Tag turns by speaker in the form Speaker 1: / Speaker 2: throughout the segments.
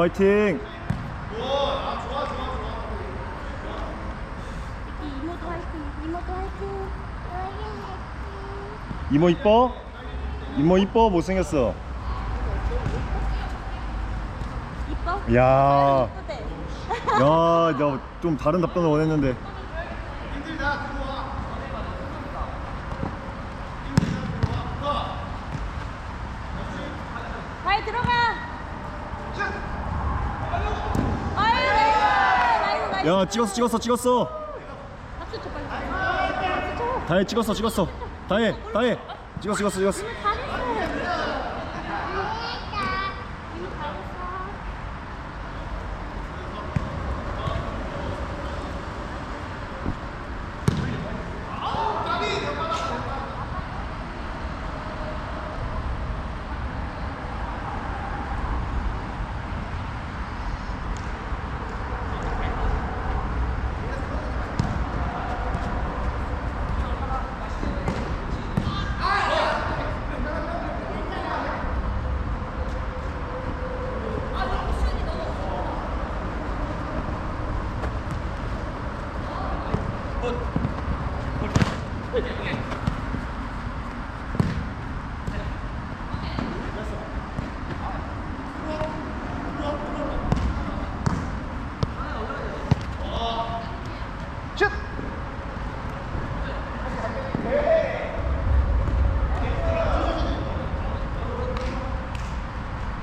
Speaker 1: 화이팅!
Speaker 2: 이모도 화이팅, 이모도 화이팅.
Speaker 1: 이모 이뻐? 이모 이뻐 못생겼어
Speaker 3: 이뻐?
Speaker 1: 야. 야, 나 좀 다른 답변을 원했는데.
Speaker 3: 발 들어가. 아유 나이스 나이스.
Speaker 1: 야 찍었어 찍었어 찍었어
Speaker 3: 박수 쳐 빨리. 박수 쳐.
Speaker 1: 다해 찍었어 찍었어 다해 다해 찍었어 찍었어 찍었어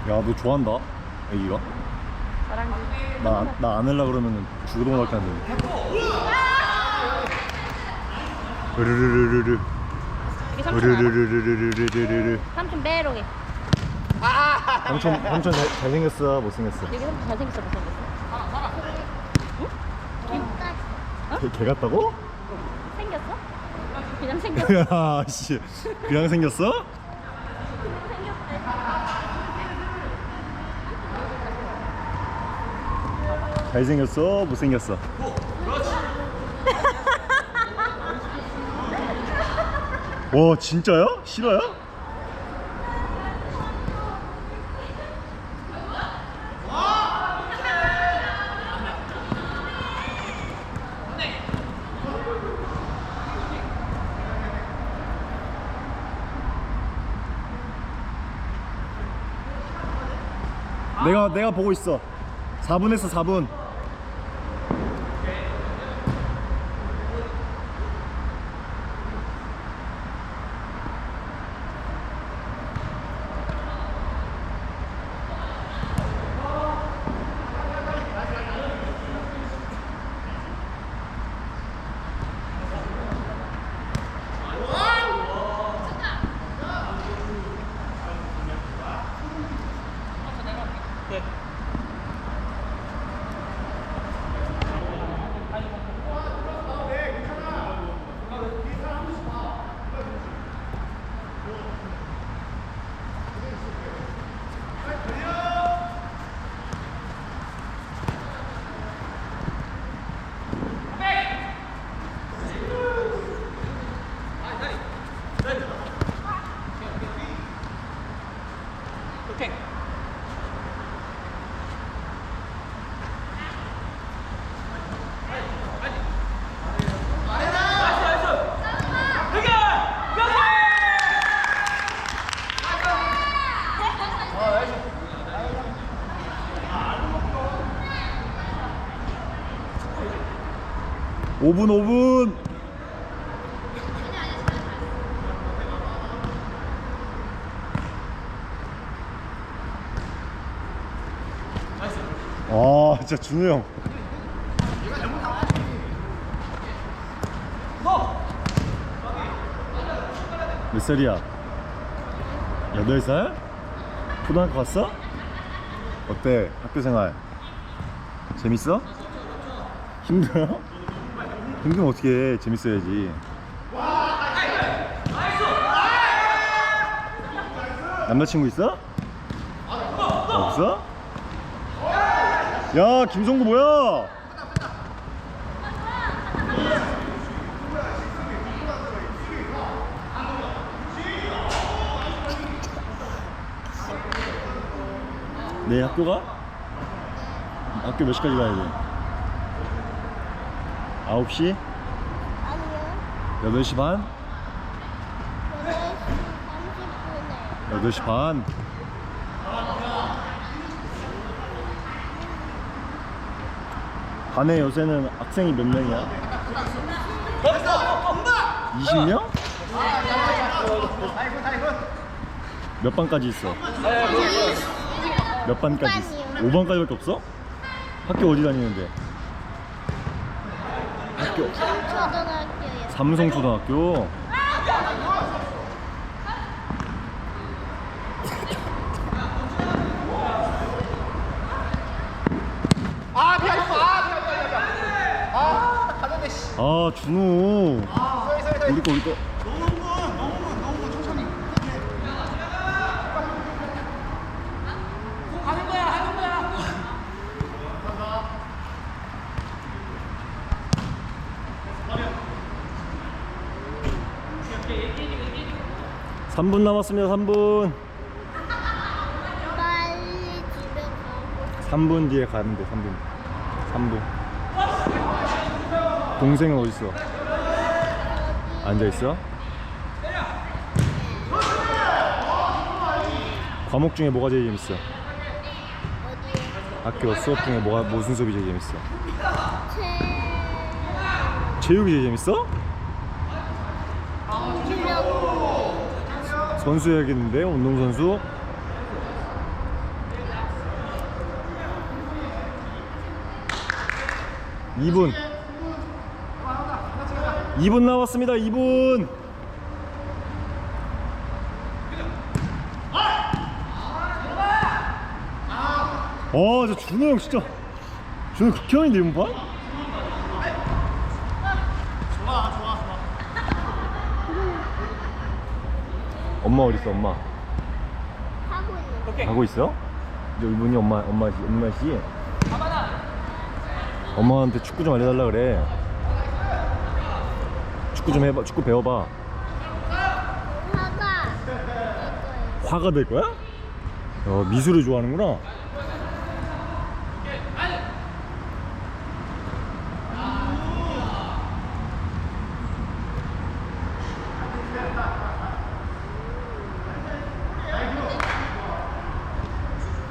Speaker 1: 야너 좋아한다 애기가? 나나 안 할라 그러면은 죽어도 못할 텐데 으르르르르르
Speaker 3: 이게 삼촌 알아?
Speaker 1: 으르르르르르르르
Speaker 3: 삼촌 메롱해.
Speaker 1: 삼촌 삼촌 잘, 잘생겼어 못생겼어
Speaker 3: 여기 삼촌 잘생겼어 못생겼어?
Speaker 1: 개, 개 같다고?
Speaker 3: 생겼어? 그냥 생겼어.
Speaker 1: 야씨 그냥 생겼어? 잘생겼어 못생겼어 와 진짜야? 실화야? 내가 내가 보고 있어 4분 했어 4분 오분오분 아 진짜 준우 형 몇 살이야? 여덟 살? 초등학교 갔어? 어때? 학교 생활 재밌어? 힘들어? 동생 어떻게 해? 재밌어야지. 남자친구 있어? 없어? 야 김성구 뭐야? 내 학교가? 학교 몇 시까지 가야 돼? 9시?
Speaker 2: 아니요.
Speaker 1: 8시 반?
Speaker 2: 8시 30분에.
Speaker 1: 8시 반? 반에 요새는 학생이 몇 명이야? 20명? 몇 반까지 있어? 몇 반까지 있어? 5반까지밖에 없어? 학교 어디 다니는데? 학교?
Speaker 2: 초등학교요.
Speaker 1: 삼성초등학교?
Speaker 4: 아 미안 아 미안 미안 미안 아 가는데 씨.
Speaker 1: 아 준호
Speaker 4: 서희 서희
Speaker 1: 우리 거 우리 거
Speaker 4: 너무 너무 너무 너무 천천히 가는 거야 하는 거야
Speaker 1: 3분 남았습니다 3분
Speaker 2: 빨리 집에 가고.
Speaker 1: 3분 뒤에 돼 3분 3분 동생은 어디 있어? 앉아 있어? 과목 중에 뭐가 제일 재밌어? 학교 수업 중에 뭐가 무슨 수업이 제일 재밌어?
Speaker 2: 제
Speaker 1: 체육이 제일 재밌어? 선수 해야겠는데 운동선수? 이분 2분 남았습니다 2분 어, 저 준호 형 진짜 준호 극혐인데 이번 판? 엄마 어디 있어 엄마?
Speaker 2: 하고 있는.
Speaker 1: 가고 있어? 이제 이분이 엄마 엄마지 엄마지. 엄마한테 축구 좀 알려달라 그래. 축구 좀 해봐. 축구 배워봐.
Speaker 2: 화가.
Speaker 1: 화가 될 거야? 어, 미술을 좋아하는구나.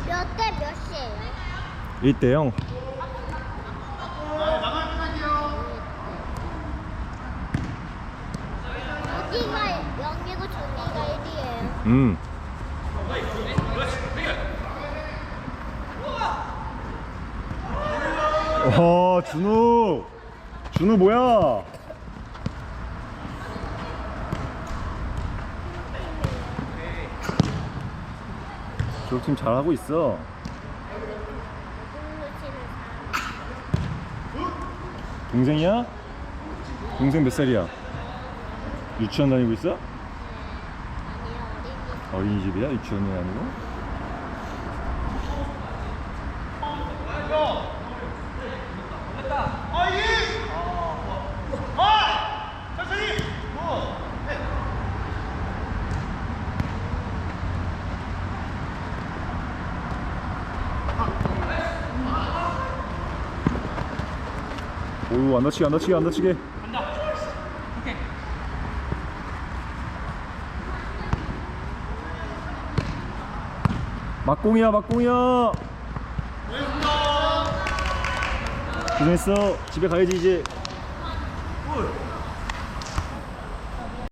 Speaker 2: 몇 대 몇이에요?
Speaker 1: 1대 0.
Speaker 2: 어디가 영이고 저기가 1이에요.
Speaker 1: 음. 와, 준우. 준우 뭐야? 저팀 잘하고 있어.
Speaker 2: 공부 치는
Speaker 1: 동생이야? 동생 몇 살이야? 유치원 다니고 있어?
Speaker 2: 어린이.
Speaker 1: 어린이집이야? 유치원이 아니고? 오, 안 다치게, 안 다치게, 안 다치게. 막공이야, 막공이야. 고생했어. 집에 가야지 이제.